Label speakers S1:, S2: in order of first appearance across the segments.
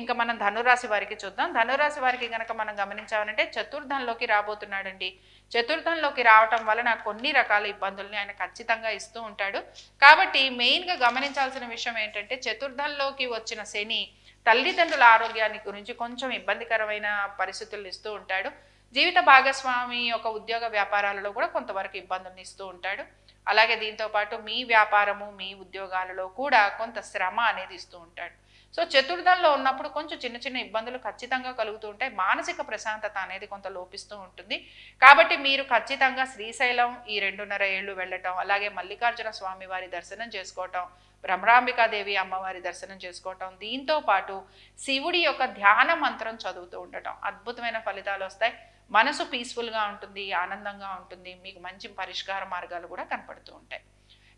S1: ఇంకా మనం ధనురాశి వారికి చూద్దాం. ధనురాశి వారికి కనుక మనం గమనించామంటే చతుర్థంలోకి రాబోతున్నాడండి. చతుర్థంలోకి రావటం వలన కొన్ని రకాల ఇబ్బందుల్ని ఆయన ఖచ్చితంగా ఇస్తూ ఉంటాడు. కాబట్టి మెయిన్గా గమనించాల్సిన విషయం ఏంటంటే చతుర్థంలోకి వచ్చిన శని తల్లిదండ్రుల ఆరోగ్యాన్ని గురించి కొంచెం ఇబ్బందికరమైన పరిస్థితులు ఇస్తూ ఉంటాడు. జీవిత భాగస్వామి యొక్క ఉద్యోగ వ్యాపారాలలో కూడా కొంతవరకు ఇబ్బందులను ఇస్తూ ఉంటాడు. అలాగే దీంతో పాటు మీ వ్యాపారము మీ ఉద్యోగాలలో కూడా కొంత శ్రమ అనేది ఇస్తూ ఉంటాడు. సో చతుర్థంలో ఉన్నప్పుడు కొంచెం చిన్న చిన్న ఇబ్బందులు ఖచ్చితంగా కలుగుతూ ఉంటాయి. మానసిక ప్రశాంతత అనేది కొంత లోపిస్తూ ఉంటుంది. కాబట్టి మీరు ఖచ్చితంగా శ్రీశైలం ఈ రెండున్నర ఏళ్ళు వెళ్ళటం అలాగే మల్లికార్జున స్వామి వారి దర్శనం చేసుకోవటం భ్రమరాంబికాదేవి అమ్మవారి దర్శనం చేసుకోవటం దీంతో పాటు శివుడి యొక్క ధ్యాన మంత్రం చదువుతూ ఉండటం అద్భుతమైన ఫలితాలు వస్తాయి. మనసు పీస్ఫుల్గా ఉంటుంది ఆనందంగా ఉంటుంది. మీకు మంచి పరిష్కార మార్గాలు కూడా కనపడుతూ ఉంటాయి.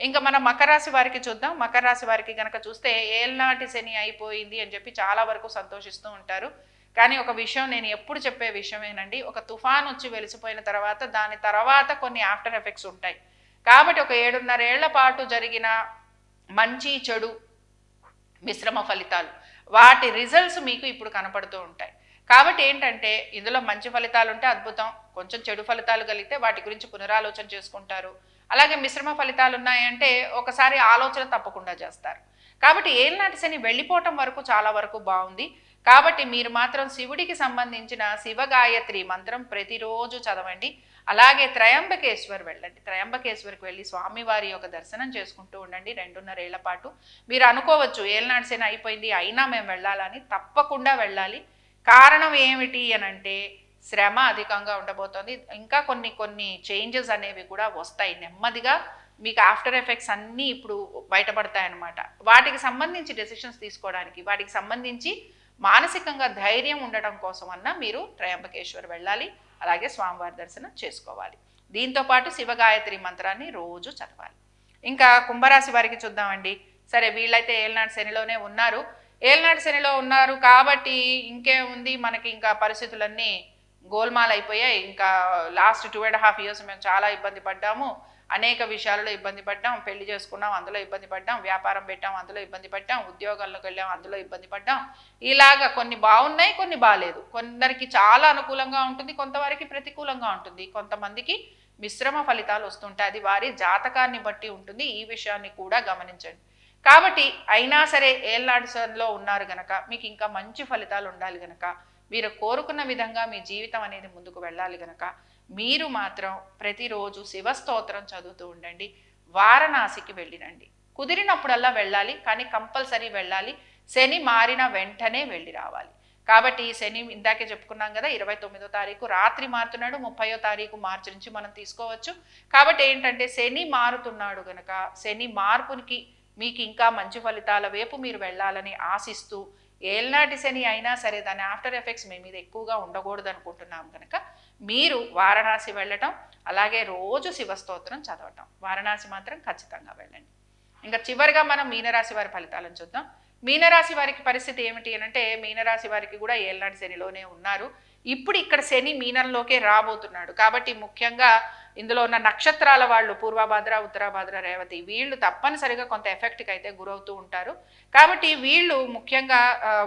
S1: ఇంకా మనం మకర రాశి వారికి చూద్దాం. మకర రాశి వారికి కనుక చూస్తే ఏళ్ళనాటి శని అయిపోయింది అని చెప్పి చాలా వరకు సంతోషిస్తూ ఉంటారు. కానీ ఒక విషయం నేను ఎప్పుడు చెప్పే విషయమేనండి. ఒక తుఫాన్ వచ్చి వెలిసిపోయిన తర్వాత దాని తర్వాత కొన్ని ఆఫ్టర్ ఎఫెక్ట్స్ ఉంటాయి. కాబట్టి ఒక ఏడున్నర ఏళ్ళ పాటు జరిగిన మంచి చెడు మిశ్రమ ఫలితాలు వాటి రిజల్ట్స్ మీకు ఇప్పుడు కనపడుతూ ఉంటాయి. కాబట్టి ఏంటంటే ఇందులో మంచి ఫలితాలు ఉంటే అద్భుతం. కొంచెం చెడు ఫలితాలు కలిగితే వాటి గురించి పునరాలోచన చేసుకుంటారు. అలాగే మిశ్రమ ఫలితాలు ఉన్నాయంటే ఒకసారి ఆలోచన తప్పకుండా చేస్తారు. కాబట్టి ఏలినాటి శని వెళ్ళిపోవటం వరకు చాలా వరకు బాగుంది. కాబట్టి మీరు మాత్రం శివుడికి సంబంధించిన శివగాయత్రి మంత్రం ప్రతిరోజు చదవండి. అలాగే త్రయంబకేశ్వర్ వెళ్ళండి. త్రయంబకేశ్వర్కి వెళ్ళి స్వామివారి యొక్క దర్శనం చేసుకుంటూ ఉండండి రెండున్నరేళ్ళ పాటు. మీరు అనుకోవచ్చు ఏళ్ళనాటి శని అయిపోయింది అయినా మేము వెళ్ళాలని. తప్పకుండా వెళ్ళాలి. కారణం ఏమిటి అని అంటే శ్రమ అధికంగా ఉండబోతోంది. ఇంకా కొన్ని కొన్ని చేంజెస్ అనేవి కూడా వస్తాయి. నెమ్మదిగా మీకు ఆఫ్టర్ ఎఫెక్ట్స్ అన్నీ ఇప్పుడు బయటపడతాయి అన్నమాట వాటికి సంబంధించి డెసిషన్స్ తీసుకోవడానికి వాటికి సంబంధించి మానసికంగా ధైర్యం ఉండడం కోసం అన్న మీరు త్రయంబకేశ్వర్ వెళ్ళాలి. అలాగే స్వామివారి దర్శనం చేసుకోవాలి. దీంతో పాటు శివగాయత్రి మంత్రాన్ని రోజు చదవాలి. ఇంకా కుంభరాశి వారికి చూద్దామండి. సరే వీళ్ళైతే ఏలనాడు శనిలోనే ఉన్నారు. ఏలనాడు శనిలో ఉన్నారు కాబట్టి ఇంకేముంది? మనకి ఇంకా పరిస్థితులన్నీ గోల్మాల్ అయిపోయాయి ఇంకా last two and half years మేము చాలా ఇబ్బంది పడ్డాము. అనేక విషయాలలో ఇబ్బంది పడ్డాం. పెళ్ళి చేసుకున్నాం అందులో ఇబ్బంది పడ్డాం. వ్యాపారం పెట్టాం అందులో ఇబ్బంది పడ్డాం. ఉద్యోగాల్లోకి వెళ్ళాం అందులో ఇబ్బంది పడ్డాం. ఇలాగా కొన్ని బాగున్నాయి కొన్ని బాగాలేదు కొందరికి చాలా అనుకూలంగా ఉంటుంది కొంతవారికి ప్రతికూలంగా ఉంటుంది. కొంతమందికి మిశ్రమ ఫలితాలు వస్తుంటాయి. అది వారి జాతకాన్ని బట్టి ఉంటుంది. ఈ విషయాన్ని కూడా గమనించండి. కాబట్టి అయినా సరే ఏళ్ళనాడులో ఉన్నారు గనక మీకు ఇంకా మంచి ఫలితాలు ఉండాలి గనక మీరు కోరుకున్న విధంగా మీ జీవితం అనేది ముందుకు వెళ్ళాలి కనుక మీరు మాత్రం ప్రతిరోజు శివస్తోత్రం చదువుతూ ఉండండి. వారణాసికి వెళ్ళిరండి. కుదిరినప్పుడల్లా వెళ్ళాలి కానీ కంపల్సరీ వెళ్ళాలి. శని మారిన వెంటనే వెళ్ళి రావాలి. కాబట్టి శని ఇందాకే చెప్పుకున్నాం కదా ఇరవై తొమ్మిదో తారీఖు రాత్రి మారుతున్నాడు ముప్పయో తారీఖు మార్చి నుంచి మనం తీసుకోవచ్చు. కాబట్టి ఏంటంటే శని మారుతున్నాడు గనక శని మార్పునికి మీకు ఇంకా మంచి ఫలితాల వైపు మీరు వెళ్ళాలని ఆశిస్తూ ఏళ్నాటి శని అయినా సరే దాని ఆఫ్టర్ ఎఫెక్ట్స్ మీ మీద ఎక్కువగా ఉండకూడదు అనుకుంటున్నాం కనుక మీరు వారణాసి వెళ్ళటం అలాగే రోజు శివస్తోత్రం చదవటం. వారణాసి మాత్రం ఖచ్చితంగా వెళ్ళండి. ఇంకా చివరిగా మనం మీనరాశి వారి ఫలితాలను చూద్దాం. మీనరాశి వారికి పరిస్థితి ఏమిటి అని అంటే మీనరాశి వారికి కూడా ఏళ్ళనాటి శనిలోనే ఉన్నారు. ఇప్పుడు ఇక్కడ శని మీనంలోకే రాబోతున్నాడు. కాబట్టి ముఖ్యంగా ఇందులో ఉన్న నక్షత్రాల వాళ్ళు పూర్వభాద్ర ఉత్తరాభద్ర రేవతి వీళ్ళు తప్పనిసరిగా కొంత ఎఫెక్ట్కి అయితే గురవుతూ ఉంటారు. కాబట్టి వీళ్ళు ముఖ్యంగా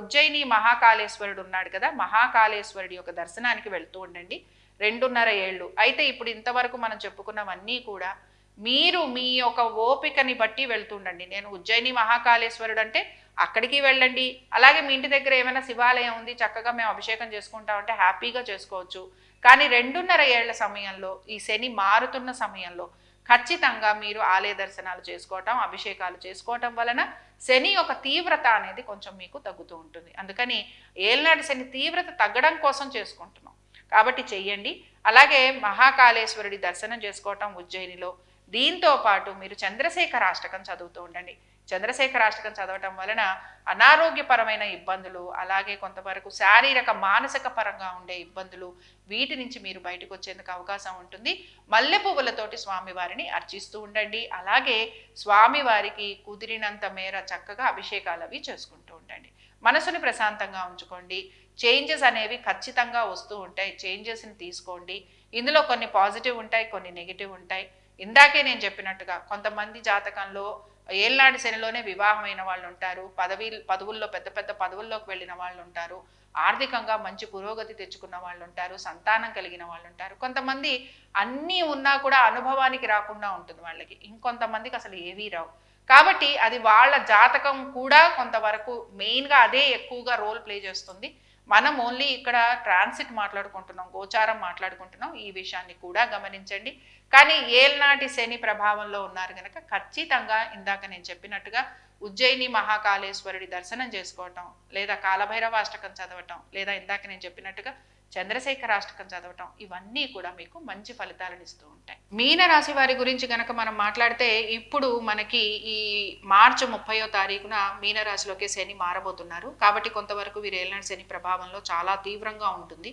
S1: ఉజ్జయిని మహాకాళేశ్వరుడు ఉన్నాడు కదా మహాకాళేశ్వరుడి యొక్క దర్శనానికి వెళ్తూ ఉండండి. రెండున్నర ఏళ్ళు. అయితే ఇప్పుడు ఇంతవరకు మనం చెప్పుకున్నవన్నీ కూడా మీరు మీ యొక్క ఓపికని బట్టి వెళ్తుండండి నేను ఉజ్జయిని మహాకాళేశ్వరుడు అంటే అక్కడికి వెళ్ళండి. అలాగే మీ ఇంటి దగ్గర ఏమైనా శివాలయం ఉంది చక్కగా మేము అభిషేకం చేసుకుంటామంటే హ్యాపీగా చేసుకోవచ్చు. కానీ రెండున్నర ఏళ్ళ సమయంలో ఈ శని మారుతున్న సమయంలో ఖచ్చితంగా మీరు ఆలయ దర్శనాలు చేసుకోవటం అభిషేకాలు చేసుకోవటం వలన శని యొక్క తీవ్రత అనేది కొంచెం మీకు తగ్గుతూ ఉంటుంది. అందుకని ఏలనాటి శని తీవ్రత తగ్గడం కోసం చేసుకుంటున్నాం. కాబట్టి చెయ్యండి. అలాగే మహాకాళేశ్వరుడి దర్శనం చేసుకోవటం ఉజ్జయినిలో. దీంతో పాటు మీరు చంద్రశేఖర అష్టకం చదువుతూ ఉండండి. చంద్రశేఖర అష్టకం చదవటం వలన అనారోగ్యపరమైన ఇబ్బందులు అలాగే కొంతవరకు శారీరక మానసిక పరంగా ఉండే ఇబ్బందులు వీటి నుంచి మీరు బయటకు వచ్చేందుకు అవకాశం ఉంటుంది. మల్లె పువ్వులతోటి స్వామివారిని అర్చిస్తూ ఉండండి. అలాగే స్వామివారికి కుదిరినంత మేర చక్కగా అభిషేకాలు అవి చేసుకుంటూ ఉండండి. మనసుని ప్రశాంతంగా ఉంచుకోండి. చేంజెస్ అనేవి ఖచ్చితంగా వస్తూ ఉంటాయి. చేంజెస్ని తీసుకోండి. ఇందులో కొన్ని పాజిటివ్ ఉంటాయి కొన్ని నెగిటివ్ ఉంటాయి. ఇందాకే నేను చెప్పినట్టుగా కొంతమంది జాతకంలో ఏళ్ళనాటి శనిలోనే వివాహమైన వాళ్ళు ఉంటారు పదవి పదవుల్లో పెద్ద పెద్ద పదవుల్లోకి వెళ్ళిన వాళ్ళు ఉంటారు ఆర్థికంగా మంచి పురోగతి తెచ్చుకున్న వాళ్ళు ఉంటారు సంతానం కలిగిన వాళ్ళు ఉంటారు కొంతమంది అన్నీ ఉన్నా కూడా అనుభవానికి రాకుండా ఉంటుంది వాళ్ళకి. ఇంకొంతమందికి అసలు ఏవీ రావు. కాబట్టి అది వాళ్ళ జాతకం కూడా కొంతవరకు మెయిన్గా అదే ఎక్కువగా రోల్ ప్లే చేస్తుంది. మనం ఓన్లీ ఇక్కడ ట్రాన్సిట్ మాట్లాడుకుంటున్నాం గోచారం మాట్లాడుకుంటున్నాం ఈ విషయాన్ని కూడా గమనించండి. కానీ ఏల్నాటి శని ప్రభావంలో ఉన్నారు కనుక ఖచ్చితంగా ఇందాక నేను చెప్పినట్టుగా ఉజ్జయిని మహాకాళేశ్వరుడి దర్శనం చేసుకోవటం లేదా కాలభైరవ అష్టకం చదవటం లేదా ఇందాక నేను చెప్పినట్టుగా చంద్రశేఖర అష్టకం చదవటం ఇవన్నీ కూడా మీకు మంచి ఫలితాలను ఇస్తూ ఉంటాయి. మీనరాశి వారి గురించి కనుక మనం మాట్లాడితే ఇప్పుడు మనకి ఈ మార్చి ముప్పయో తారీఖున మీనరాశిలోకి శని మారబోతున్నారు. కాబట్టి కొంతవరకు వీరు ఏలినాటి శని ప్రభావంలో చాలా తీవ్రంగా ఉంటుంది.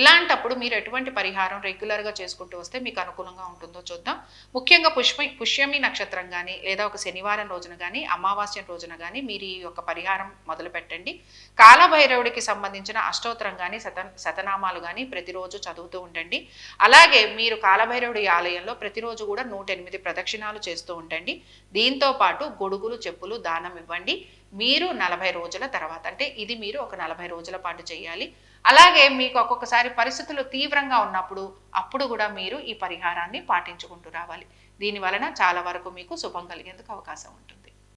S1: ఇలాంటప్పుడు మీరు ఎటువంటి పరిహారం రెగ్యులర్గా చేసుకుంటూ వస్తే మీకు అనుకూలంగా ఉంటుందో చూద్దాం. ముఖ్యంగా పుష్ప పుష్యమి నక్షత్రం కానీ లేదా ఒక శనివారం రోజున కానీ అమావాస్య రోజున కానీ మీరు ఈ యొక్క పరిహారం మొదలు పెట్టండి. కాలభైరవుడికి సంబంధించిన అష్టోత్తరం కానీ శత శతనామాలు కానీ ప్రతిరోజు చదువుతూ ఉండండి. అలాగే మీరు కాలభైరవుడి ఆలయంలో ప్రతిరోజు కూడా నూట ఎనిమిది ప్రదక్షిణాలు చేస్తూ ఉండండి. దీంతో పాటు గొడుగులు చెప్పులు దానం ఇవ్వండి. మీరు నలభై రోజుల తర్వాత అంటే ఇది మీరు ఒక నలభై రోజుల పాటు చేయాలి. అలాగే మీకు ఒక్కొక్కసారి పరిస్థితులు తీవ్రంగా ఉన్నప్పుడు అప్పుడు కూడా మీరు ఈ పరిహారాన్ని పాటించుకుంటూ రావాలి. దీని వలన చాలా వరకు మీకు శుభం కలిగేందుకు అవకాశం ఉంటుంది.